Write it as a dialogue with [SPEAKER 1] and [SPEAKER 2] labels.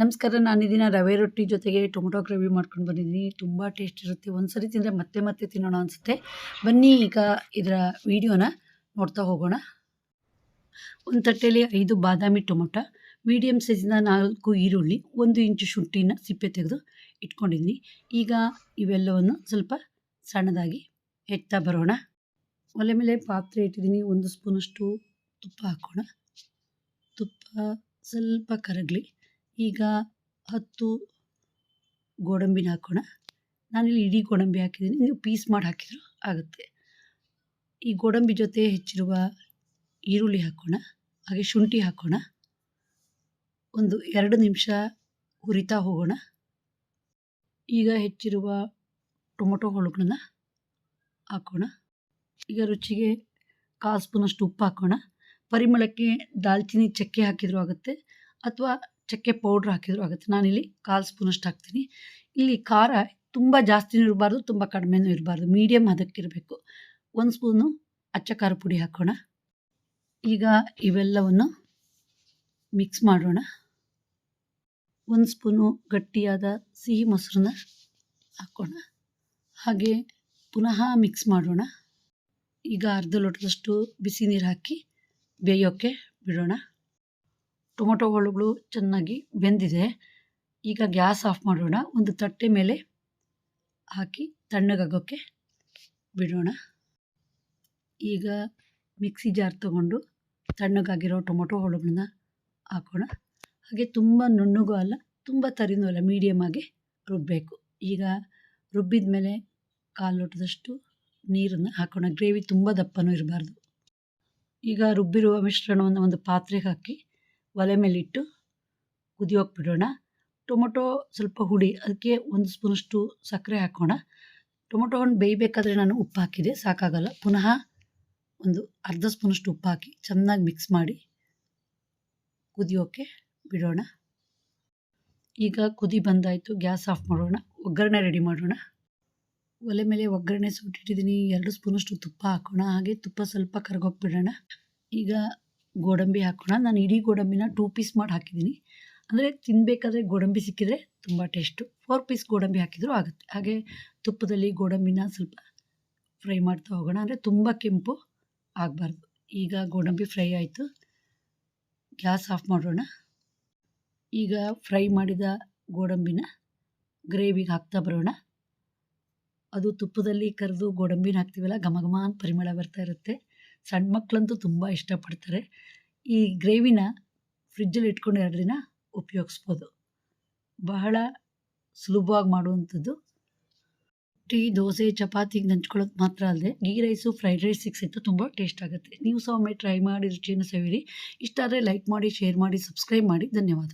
[SPEAKER 1] ನಮಸ್ಕಾರ, ನಾನು ಇದೀನ ರವೆ ರೊಟ್ಟಿ ಜೊತೆಗೆ ಟೊಮೊಟೊ ಗ್ರೇವಿ ಮಾಡ್ಕೊಂಡು ಬಂದಿದ್ದೀನಿ. ತುಂಬ ಟೇಸ್ಟ್ ಇರುತ್ತೆ. ಒಂದು ಸರಿ ತಿಂದರೆ ಮತ್ತೆ ಮತ್ತೆ ತಿನ್ನೋಣ ಅನಿಸುತ್ತೆ. ಬನ್ನಿ ಈಗ ಇದರ ವಿಡಿಯೋನ ನೋಡ್ತಾ ಹೋಗೋಣ. ಒಂದು ತಟ್ಟೆಯಲ್ಲಿ ಐದು ಬಾದಾಮಿ ಟೊಮೊಟೊ ಮೀಡಿಯಮ್ ಸೈಜಿಂದ ನಾಲ್ಕು ಈರುಳ್ಳಿ, ಒಂದು ಇಂಚು ಶುಂಠಿನ ಸಿಪ್ಪೆ ತೆಗೆದು ಇಟ್ಕೊಂಡಿದ್ದೀನಿ. ಈಗ ಇವೆಲ್ಲವನ್ನು ಸ್ವಲ್ಪ ಸಣ್ಣದಾಗಿ ಹೆಚ್ಚಾ ಬರೋಣ. ಒಲೆ ಮೇಲೆ ಪಾತ್ರೆ ಇಟ್ಟಿದ್ದೀನಿ. ಒಂದು ಸ್ಪೂನಷ್ಟು ತುಪ್ಪ ಹಾಕೋಣ. ತುಪ್ಪ ಸ್ವಲ್ಪ ಕರಗಲಿ. ಈಗ ಹತ್ತು ಗೋಡಂಬಿನ ಹಾಕೋಣ. ನಾನಿಲ್ಲಿ ಇಡೀ ಗೋಡಂಬಿ ಹಾಕಿದ್ದೀನಿ. ನೀವು ಪೀಸ್ ಮಾಡಿ ಹಾಕಿದರೂ ಆಗುತ್ತೆ. ಈ ಗೋಡಂಬಿ ಜೊತೆ ಹೆಚ್ಚಿರುವ ಈರುಳ್ಳಿ ಹಾಕೋಣ. ಹಾಗೆ ಶುಂಠಿ ಹಾಕೋಣ. ಒಂದು ಎರಡು ನಿಮಿಷ ಹುರಿತಾ ಹೋಗೋಣ. ಈಗ ಹೆಚ್ಚಿರುವ ಟೊಮೊಟೊ ಹೋಳುಗಳನ್ನ ಹಾಕೋಣ. ಈಗ ರುಚಿಗೆ ಕಾಲು ಸ್ಪೂನಷ್ಟು ಉಪ್ಪು ಹಾಕೋಣ. ಪರಿಮಳಕ್ಕೆ ದಾಲ್ಚಿನ್ನಿ ಚಕ್ಕೆ ಹಾಕಿದರೂ ಆಗುತ್ತೆ. ಅಥವಾ ಚಕ್ಕೆ ಪೌಡ್ರ್ ಹಾಕಿದರೂ ಆಗುತ್ತೆ ನಾನಿಲ್ಲಿ ಕಾಲು ಸ್ಪೂನಷ್ಟು ಹಾಕ್ತೀನಿ. ಇಲ್ಲಿ ಖಾರ ತುಂಬ ಜಾಸ್ತಿನೂ ಇರಬಾರ್ದು, ತುಂಬ ಕಡಿಮೆನೂ ಇರಬಾರ್ದು ಮೀಡಿಯಮ್ ಅದಕ್ಕಿರಬೇಕು. ಒಂದು ಸ್ಪೂನು ಅಚ್ಚ ಖಾರ ಪುಡಿ ಹಾಕೋಣ. ಈಗ ಇವೆಲ್ಲವನ್ನು ಮಿಕ್ಸ್ ಮಾಡೋಣ. ಒಂದು ಸ್ಪೂನು ಗಟ್ಟಿಯಾದ ಸಿಹಿ ಮೊಸರನ್ನ ಹಾಕೋಣ. ಹಾಗೆ ಪುನಃ ಮಿಕ್ಸ್ ಮಾಡೋಣ. ಈಗ ಅರ್ಧ ಲೋಟದಷ್ಟು ಬಿಸಿ ನೀರು ಹಾಕಿ ಬೇಯೋಕ್ಕೆ ಬಿಡೋಣ. ಟೊಮೊಟೊ ಹೋಳುಗಳು ಚೆನ್ನಾಗಿ ಬೆಂದಿದೆ. ಈಗ ಗ್ಯಾಸ್ ಆಫ್ ಮಾಡೋಣ. ಒಂದು ತಟ್ಟೆ ಮೇಲೆ ಹಾಕಿ ತಣ್ಣಗಾಗೋಕ್ಕೆ ಬಿಡೋಣ. ಈಗ ಮಿಕ್ಸಿ ಜಾರ್ ತಗೊಂಡು ತಣ್ಣಗಾಗಿರೋ ಟೊಮೊಟೊ ಹೋಳುಗಳನ್ನ ಹಾಕೋಣ. ಹಾಗೆ ತುಂಬ ನುಣ್ಣಗೂ ಅಲ್ಲ, ತುಂಬ ತರಿನೂ ಅಲ್ಲ ಮೀಡಿಯಮ್ ಆಗಿ ರುಬ್ಬಬೇಕು ಈಗ ರುಬ್ಬಿದ ಮೇಲೆ ಕಾಲು ಲೋಟದಷ್ಟು ನೀರನ್ನು ಹಾಕೋಣ. ಗ್ರೇವಿ ತುಂಬ ದಪ್ಪನೂ ಇರಬಾರ್ದು. ಈಗ ರುಬ್ಬಿರುವ ಮಿಶ್ರಣವನ್ನು ಒಂದು ಪಾತ್ರೆಗೆ ಹಾಕಿ ಒಲೆ ಮೇಲಿಟ್ಟು ಕುದಿಯೋಕೆ ಬಿಡೋಣ ಟೊಮೊಟೊ ಸ್ವಲ್ಪ ಹುಡಿ ಅದಕ್ಕೆ ಒಂದು ಸ್ಪೂನಷ್ಟು ಸಕ್ಕರೆ ಹಾಕೋಣ. ಟೊಮೊಟೊವನ್ನು ಬೇಯಬೇಕಾದ್ರೆ ನಾನು ಉಪ್ಪು ಹಾಕಿದೆ, ಸಾಕಾಗಲ್ಲ. ಪುನಃ ಒಂದು ಅರ್ಧ ಸ್ಪೂನಷ್ಟು ಉಪ್ಪು ಹಾಕಿ ಚೆನ್ನಾಗಿ ಮಿಕ್ಸ್ ಮಾಡಿ ಕುದಿಯೋಕೆ ಬಿಡೋಣ. ಈಗ ಕುದಿ ಬಂದಾಯಿತು, ಗ್ಯಾಸ್ ಆಫ್ ಮಾಡೋಣ. ಒಗ್ಗರಣೆ ರೆಡಿ ಮಾಡೋಣ. ಒಲೆ ಮೇಲೆ ಒಗ್ಗರಣೆ ಸುಟ್ಟಿಟ್ಟಿದ್ದೀನಿ ಎರಡು ಸ್ಪೂನಷ್ಟು ತುಪ್ಪ ಹಾಕೋಣ. ಹಾಗೆ ತುಪ್ಪ ಸ್ವಲ್ಪ ಕರಗೋಗಿಬಿಡೋಣ ಈಗ ಗೋಡಂಬಿ ಹಾಕೋಣ. ನಾನು ಇಡೀ ಗೋಡಂಬಿನ ಟೂ ಪೀಸ್ ಮಾಡಿ ಹಾಕಿದ್ದೀನಿ. ಅಂದರೆ ತಿನ್ನಬೇಕಾದ್ರೆ ಗೋಡಂಬಿ ಸಿಕ್ಕಿದರೆ ತುಂಬ ಟೇಸ್ಟು ಫೋರ್ ಪೀಸ್ ಗೋಡಂಬಿ ಹಾಕಿದರೂ ಆಗುತ್ತೆ. ಹಾಗೆ ತುಪ್ಪದಲ್ಲಿ ಗೋಡಂಬಿನ ಸ್ವಲ್ಪ ಫ್ರೈ ಮಾಡ್ತಾ ಹೋಗೋಣ. ಅಂದರೆ ತುಂಬ ಕೆಂಪು ಆಗಬಾರ್ದು. ಈಗ ಗೋಡಂಬಿ ಫ್ರೈ ಆಯಿತು. ಗ್ಯಾಸ್ ಆಫ್ ಮಾಡೋಣ. ಈಗ ಫ್ರೈ ಮಾಡಿದ ಗೋಡಂಬಿನ ಗ್ರೇವಿಗೆ ಹಾಕ್ತಾ ಬರೋಣ. ಅದು ತುಪ್ಪದಲ್ಲಿ ಕರೆದು ಗೋಡಂಬಿನ ಹಾಕ್ತೀವಲ್ಲ, ಘಮ ಘಮ ಅಂತ ಪರಿಮಳ ಬರ್ತಾ ಇರುತ್ತೆ. ಸಣ್ಣ ಮಕ್ಕಳಂತೂ ತುಂಬ ಇಷ್ಟಪಡ್ತಾರೆ. ಈ ಗ್ರೇವಿನ ಫ್ರಿಜ್ಜಲ್ಲಿ ಇಟ್ಕೊಂಡು ಎರಡು ದಿನ ಉಪಯೋಗಿಸ್ಬೋದು. ಬಹಳ ಸುಲಭವಾಗಿ ಮಾಡುವಂಥದ್ದು. ಟೀ ದೋಸೆ ಚಪಾತಿಗೆ ನಂಚ್ಕೊಳ್ಳೋದು ಮಾತ್ರ ಅಲ್ಲದೆ ಗೀ ರೈಸು, ಫ್ರೈಡ್ ರೈಸ್ ಸಿಕ್ಸಿತ್ತು ತುಂಬ ಟೇಸ್ಟ್ ಆಗುತ್ತೆ. ನೀವು ಸಹ ಒಮ್ಮೆ ಟ್ರೈ ಮಾಡಿ ರುಚಿಯನ್ನು ಸವಿರಿ ಇಷ್ಟ ಆದರೆ ಲೈಕ್ ಮಾಡಿ, ಶೇರ್ ಮಾಡಿ, ಸಬ್ಸ್ಕ್ರೈಬ್ ಮಾಡಿ. ಧನ್ಯವಾದ.